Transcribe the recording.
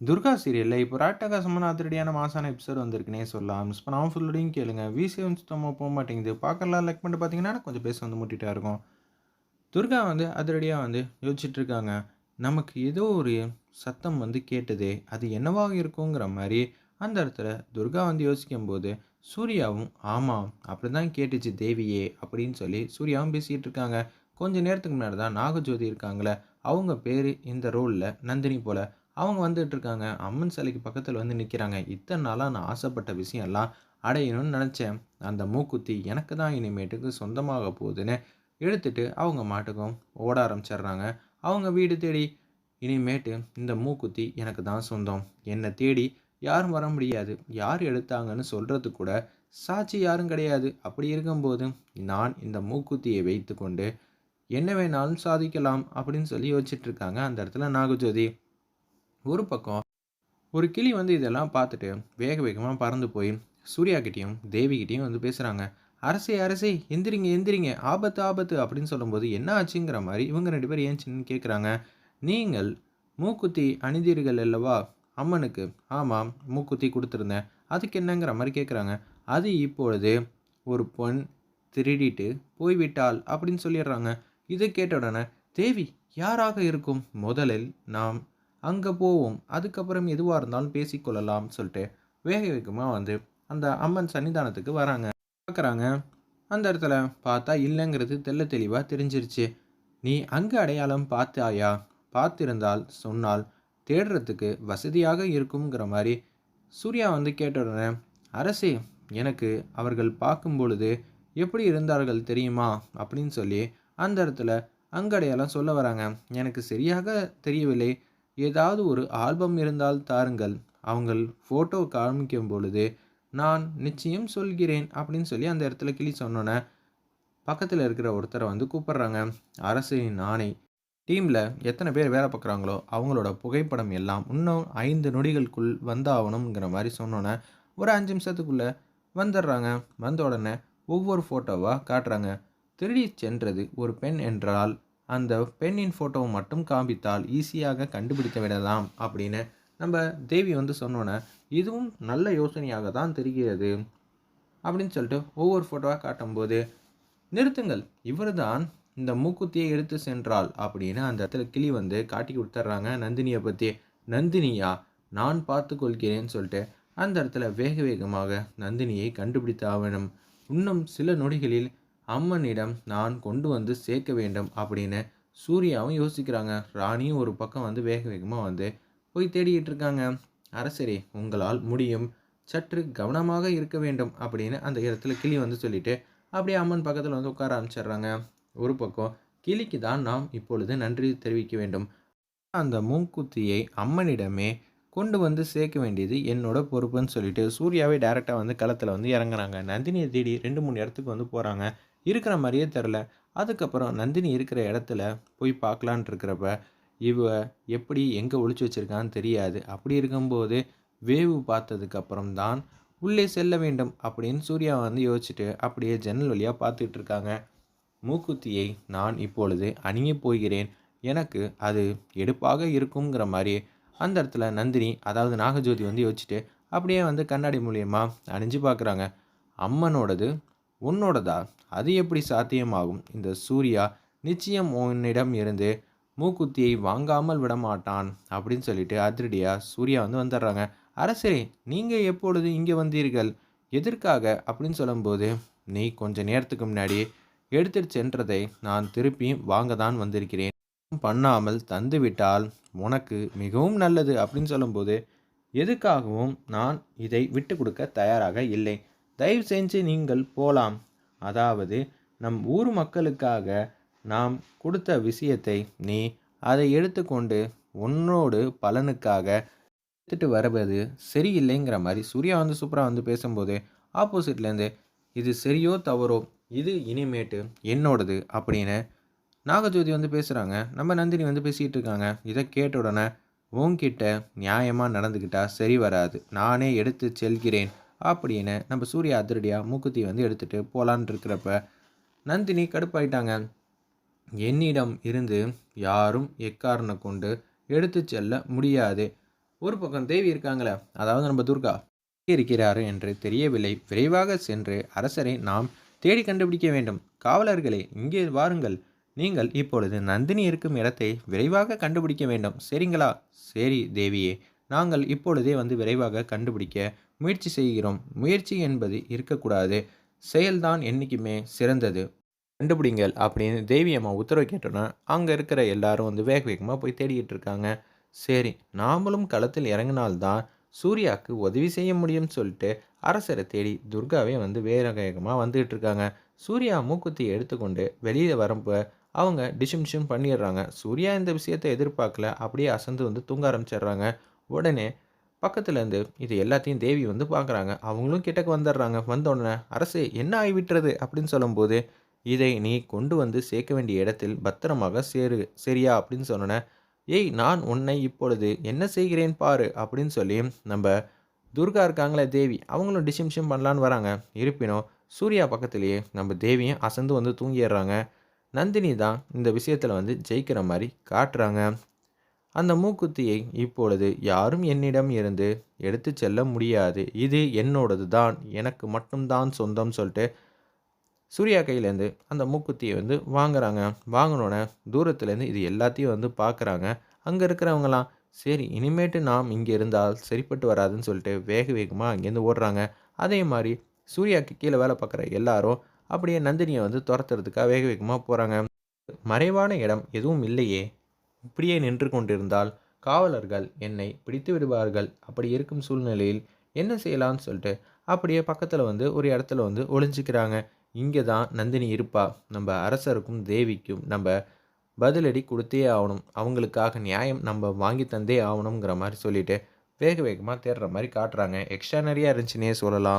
துர்கா சீரியலில் இப்போ ராட்டகாசமான அதிரடியான மாசான எபிசோட் வந்திருக்குனே சொல்லலாம். மிஸ் பண்ணாமல் ஃபுல்லோடையும் கேளுங்க. விசி சுத்தமாக போக மாட்டேங்குது. பார்க்கலாம் லைக் பண்ணிட்டு பார்த்தீங்கன்னா கொஞ்சம் பேச வந்து முட்டிட்டா இருக்கும். துர்கா வந்து அதிரடியாக வந்து யோசிச்சுட்டு இருக்காங்க நமக்கு ஏதோ ஒரு சத்தம் வந்து கேட்டதே அது என்னவாக இருக்குங்கிற மாதிரி அந்த இடத்துல துர்கா வந்து யோசிக்கும்போது சூர்யாவும் ஆமாம் அப்படி தான் கேட்டுச்சு தேவியே அப்படின்னு சொல்லி சூர்யாவும் பேசிகிட்டு இருக்காங்க கொஞ்ச நேரத்துக்கு முன்னாடி தான் நாகஜோதி இருக்காங்களே அவங்க பேர் இந்த ரோலில் நந்தினி போல். அவங்க வந்துட்டு இருக்காங்க அம்மன் சிலைக்கு பக்கத்தில் வந்து நிற்கிறாங்க இத்தனை நாளாக நான் ஆசைப்பட்ட விஷயம் எல்லாம் அடையணும்னு நினச்சேன். அந்த மூக்குத்தி எனக்கு தான் இனிமேட்டுக்கு சொந்தமாக போகுதுன்னு எடுத்துட்டு அவங்க மாட்டுக்கும் ஓட ஆரம்பிச்சிடுறாங்க. அவங்க வீடு தேடி இனிமேட்டு இந்த மூக்குத்தி எனக்கு தான் சொந்தம். என்னை தேடி யாரும் வர முடியாது. யார் எடுத்தாங்கன்னு சொல்கிறது கூட சாட்சி யாரும் கிடையாது. அப்படி இருக்கும்போது நான் இந்த மூக்குத்தியை வைத்துக்கொண்டு என்ன வேணாலும் சாதிக்கலாம் அப்படின்னு சொல்லி யோசிச்சுட்ருக்காங்க அந்த இடத்துல நாகஜோதி. ஒரு பக்கம் ஒரு கிளி வந்து இதெல்லாம் பார்த்துட்டு வேக வேகமாக பறந்து போய் சூர்யாக்கிட்டேயும் தேவிகிட்டேயும் வந்து பேசுகிறாங்க அரசே அரசே எந்திரிங்க எந்திரிங்க ஆபத்து ஆபத்து அப்படின்னு சொல்லும்போது என்ன ஆச்சுங்கிற மாதிரி இவங்க ரெண்டு பேர் ஏன்ச்சின்னு கேட்குறாங்க நீங்கள் மூக்குத்தி அணிந்தீர்கள் அல்லவா? அம்மனுக்கு. ஆமாம் மூக்குத்தி கொடுத்துருந்தேன். அதுக்கு என்னங்கிற மாதிரி கேட்குறாங்க அது இப்பொழுது ஒரு பொன் திருடிட்டு போய்விட்டாள் அப்படின்னு சொல்லிடுறாங்க. இதை கேட்ட உடனே தேவி யாராக இருக்கும்? முதலில் நாம் அங்கே போவோம். அதுக்கப்புறம் எதுவாக இருந்தாலும் பேசிக்கொள்ளலாம் சொல்லிட்டு வேக வேகமாக வந்து அந்த அம்மன் சன்னிதானத்துக்கு வராங்க. பார்க்குறாங்க அந்த இடத்துல பார்த்தா இல்லைங்கிறது தெல்ல தெளிவாக தெரிஞ்சிருச்சு. நீ அங்கே அடையாளம் பார்த்தாயா? பார்த்திருந்தால் சொன்னால் தேடுறதுக்கு வசதியாக இருக்குங்கிற மாதிரி சூர்யா வந்து கேட்ட உடனே அரசே எனக்கு அவர்கள் பார்க்கும் பொழுது எப்படி இருந்தார்கள் தெரியுமா? அப்படின்னு சொல்லி அந்த இடத்துல அங்கடையெல்லாம் சொல்ல வராங்க. எனக்கு சரியாக தெரியவில்லை. ஏதாவது ஒரு ஆல்பம் இருந்தால் தாருங்கள். அவங்கள் ஃபோட்டோ காமிக்கும் பொழுது நான் நிச்சயம் சொல்கிறேன் அப்படின்னு சொல்லி அந்த இடத்துல கிளி சொன்னோன்னே பக்கத்தில் இருக்கிற ஒருத்தரை வந்து கூப்பிட்றாங்க. அரசின் ஆணை டீமில் எத்தனை பேர் வேலை பார்க்குறாங்களோ அவங்களோட புகைப்படம் எல்லாம் இன்னும் ஐந்து நொடிகளுக்குள் வந்தாகணுங்கிற மாதிரி சொன்னோன்னே ஒரு அஞ்சு நிமிஷத்துக்குள்ளே வந்துடுறாங்க. வந்த உடனே ஒவ்வொரு ஃபோட்டோவாக காட்டுறாங்க. திருடி சென்றது ஒரு பெண் என்றால் அந்த பெண்ணின் ஃபோட்டோவை மட்டும் காண்பித்தால் ஈஸியாக கண்டுபிடிக்க விடலாம் அப்படின்னு நம்ம தேவி வந்து சொன்னோன்னே இதுவும் நல்ல யோசனையாக தான் தெரிகிறது அப்படின்னு சொல்லிட்டு ஒவ்வொரு ஃபோட்டோவாக காட்டும்போது நிறுத்துங்கள் இவர் தான் இந்த மூக்குத்தியை எடுத்து சென்றால் அப்படின்னு அந்த இடத்துல கிளி வந்து காட்டி கொடுத்துட்றாங்க நந்தினியை பற்றி நந்தினியா நான் பார்த்து கொள்கிறேன்னு சொல்லிட்டு அந்த இடத்துல வேக வேகமாக நந்தினியை கண்டுபிடித்து ஆகணும் இன்னும் சில நொடிகளில் அம்மனிடம் நான் கொண்டு வந்து சேர்க்க வேண்டும் அப்படின்னு சூர்யாவும் யோசிக்கிறாங்க. ராணியும் ஒரு பக்கம் வந்து வேக வேகமாக வந்து போய் தேடிக்கிட்டு இருக்காங்க. அரசரே உங்களால் முடியும். சற்று கவனமாக இருக்க வேண்டும் அப்படின்னு அந்த இடத்துல கிளி வந்து சொல்லிட்டு அப்படியே அம்மன் பக்கத்தில் வந்து உட்கார ஆரம்பிச்சிடுறாங்க. ஒரு பக்கம் கிளிக்கு தான் நாம் இப்பொழுது நன்றி தெரிவிக்க வேண்டும். அந்த மூக்குத்தியை அம்மனிடமே கொண்டு வந்து சேர்க்க வேண்டியது என்னோட பொறுப்புன்னு சொல்லிட்டு சூர்யாவே டேரெக்டாக வந்து களத்தில் வந்து இறங்குறாங்க. நந்தினியை தேடி ரெண்டு மூணு இடத்துக்கு வந்து போகிறாங்க இருக்கிற மாதிரியே தெரில அதுக்கப்புறம் நந்தினி இருக்கிற இடத்துல போய் பார்க்கலான் இருக்கிறப்ப இவ எப்படி எங்கே ஒழிச்சு வச்சுருக்கான்னு தெரியாது. அப்படி இருக்கும்போது வேவு பார்த்ததுக்கப்புறம் தான் உள்ளே செல்ல வேண்டும் அப்படின்னு சூர்யா வந்து யோசிச்சுட்டு அப்படியே ஜன்னல் வழியாக பார்த்துக்கிட்டு இருக்காங்க. மூக்குத்தியை நான் இப்பொழுது அணிய போகிறேன். எனக்கு அது எடுப்பாக இருக்குங்கிற மாதிரி அந்த இடத்துல நந்தினி அதாவது நாகஜோதி வந்து யோசிச்சுட்டு அப்படியே வந்து கண்ணாடி மூலியமாக அணிஞ்சு பார்க்குறாங்க. அம்மனோடது உன்னோடதா? அது எப்படி சாத்தியமாகும்? இந்த சூர்யா நிச்சயம் உன்னிடம் இருந்து மூக்குத்தியை வாங்காமல் விடமாட்டான் அப்படின்னு சொல்லிட்டு அதிரடியாக சூர்யா வந்து வந்துடுறாங்க. அரசரே நீங்கள் எப்பொழுது இங்கே வந்தீர்கள்? எதற்காக? அப்படின்னு சொல்லும்போது நீ கொஞ்ச நேரத்துக்கு முன்னாடி எடுத்துட்டு சென்றதை நான் திருப்பி வாங்க தான் வந்திருக்கிறேன் பண்ணாமல் தந்துவிட்டால் உனக்கு மிகவும் நல்லது அப்படின்னு சொல்லும்போது எதுக்காகவும் நான் இதை விட்டு கொடுக்க தயாராக இல்லை. தயவு செஞ்சு நீங்கள் போகலாம் அதாவது நம் ஊர் மக்களுக்காக நாம் கொடுத்த விஷயத்தை நீ அதை எடுத்துக்கொண்டு உன்னோடு பலனுக்காக எடுத்துட்டு வருவது சரியில்லைங்கிற மாதிரி சூர்யா வந்து சூப்பராக வந்து பேசும்போது ஆப்போசிட்லேருந்து இது சரியோ தவறோ இது இனிமேட்டு என்னோடது அப்படின்னு நாகஜோதி வந்து பேசுகிறாங்க நம்ம நந்தினி வந்து பேசிகிட்டு இருக்காங்க. இதை கேட்ட உடனே உன்கிட்ட நியாயமாக நடந்துக்கிட்டா சரி வராது. நானே எடுத்து செல்கிறேன். அப்படின்னு நம்ம சூர்யா அதிரடியாக மூக்குத்தி வந்து எடுத்துகிட்டு போகலான் இருக்கிறப்ப நந்தினி கடுப்பாயிட்டாங்க. என்னிடம் இருந்து யாரும் எக்காரணம் கொண்டு எடுத்து செல்ல முடியாது. ஒரு பக்கம் தேவி இருக்காங்களே அதாவது நம்ம துர்கா. இருக்கிறாரு என்று தெரியவில்லை. விரைவாக சென்று அரசரை நாம் தேடி கண்டுபிடிக்க வேண்டும். காவலர்களே இங்கே வாருங்கள். நீங்கள் இப்பொழுது நந்தினி இருக்கும் இடத்தை விரைவாக கண்டுபிடிக்க வேண்டும். சரிங்களா? சரி தேவியே நாங்கள் இப்பொழுதே வந்து விரைவாக கண்டுபிடிக்க முயற்சி செய்கிறோம். முயற்சி என்பது இருக்கக்கூடாது. செயல்தான் என்றைக்குமே சிறந்தது. கண்டுபிடிங்கள் அப்படின்னு தேவி அம்மா உத்தரவு கேட்டோன்னா அங்கே இருக்கிற எல்லாரும் வந்து வேக வேகமாக போய் தேடிக்கிட்டு இருக்காங்க. சரி நாமளும் களத்தில் இறங்கினால்தான் சூர்யாவுக்கு உதவி செய்ய முடியும்னு சொல்லிட்டு அரசரை தேடி துர்காவே வந்து வேக வேகமாக வந்துகிட்டு இருக்காங்க. சூர்யா மூக்குத்தியை எடுத்துக்கொண்டு வெளியில் வரப்போ அவங்க டிஷும் டிஷும் பண்ணிடுறாங்க. சூர்யா இந்த விஷயத்தை எதிர்பார்க்கல அப்படியே அசந்து வந்து தூங்க ஆரம்பிச்சிடுறாங்க. உடனே பக்கத்துலேருந்து இது எல்லாத்தையும் தேவி வந்து பார்க்குறாங்க. அவங்களும் கிட்டக்கு வந்துடுறாங்க. வந்த உடனே அரசு என்ன ஆகிவிட்டுறது அப்படின்னு சொல்லும்போது இதை நீ கொண்டு வந்து சேர்க்க வேண்டிய இடத்தில் பத்திரமாக சேரு சரியா? அப்படின்னு சொன்னோன்னே ஏய் நான் உன்னை இப்பொழுது என்ன செய்கிறேன் பாரு? அப்படின்னு சொல்லி நம்ம துர்கா இருக்காங்களே தேவி அவங்களும் டிசிம்ஷம் பண்ணலான்னு வராங்க. இருப்பினும் சூர்யா பக்கத்துலேயே நம்ம தேவியும் அசந்து வந்து தூங்கிடுறாங்க. நந்தினி தான் இந்த விஷயத்தில் வந்து ஜெயிக்கிற மாதிரி காட்டுறாங்க. அந்த மூக்குத்தியை இப்பொழுது யாரும் என்னிடம் இருந்து எடுத்து செல்ல முடியாது. இது என்னோடது தான் எனக்கு மட்டும்தான் சொந்தம் சொல்லிட்டு சூர்யா கையிலேருந்து அந்த மூக்குத்தியை வந்து வாங்குறாங்க. வாங்கினோடனே தூரத்துலேருந்து இது எல்லாத்தையும் வந்து பார்க்குறாங்க. அங்கே இருக்கிறவங்களாம் சரி இனிமேட்டு நாம் இங்கே இருந்தால் சரிப்பட்டு வராதுன்னு சொல்லிட்டு வேக வேகமாக அங்கேருந்து ஓடுறாங்க. அதே மாதிரி சூர்யாவுக்கு கீழே வேலை பார்க்குற எல்லாரும் அப்படியே நந்தினியை வந்து துரத்துறதுக்காக வேக வேகமாக போகிறாங்க மறைவான இடம் எதுவும் இல்லையே. இப்படியே நின்று கொண்டிருந்தால் காவலர்கள் என்னை பிடித்து விடுவார்கள். அப்படி இருக்கும் சூழ்நிலையில் என்ன செய்யலாம்னு சொல்லிட்டு அப்படியே பக்கத்தில் வந்து ஒரு இடத்துல வந்து ஒளிஞ்சிக்கிறாங்க. இங்கே தான் நந்தினி இருப்பா. நம்ம அரசருக்கும் தேவிக்கும் நம்ம பதிலடி கொடுத்தே ஆகணும். அவங்களுக்காக நியாயம் நம்ம வாங்கி தந்தே ஆகணுங்கிற மாதிரி சொல்லிட்டு வேக வேகமாக தேடுற மாதிரி காட்டுறாங்க. எக்ஸ்ட்ரா நிறையா இருந்துச்சுன்னே சொல்லலாம்.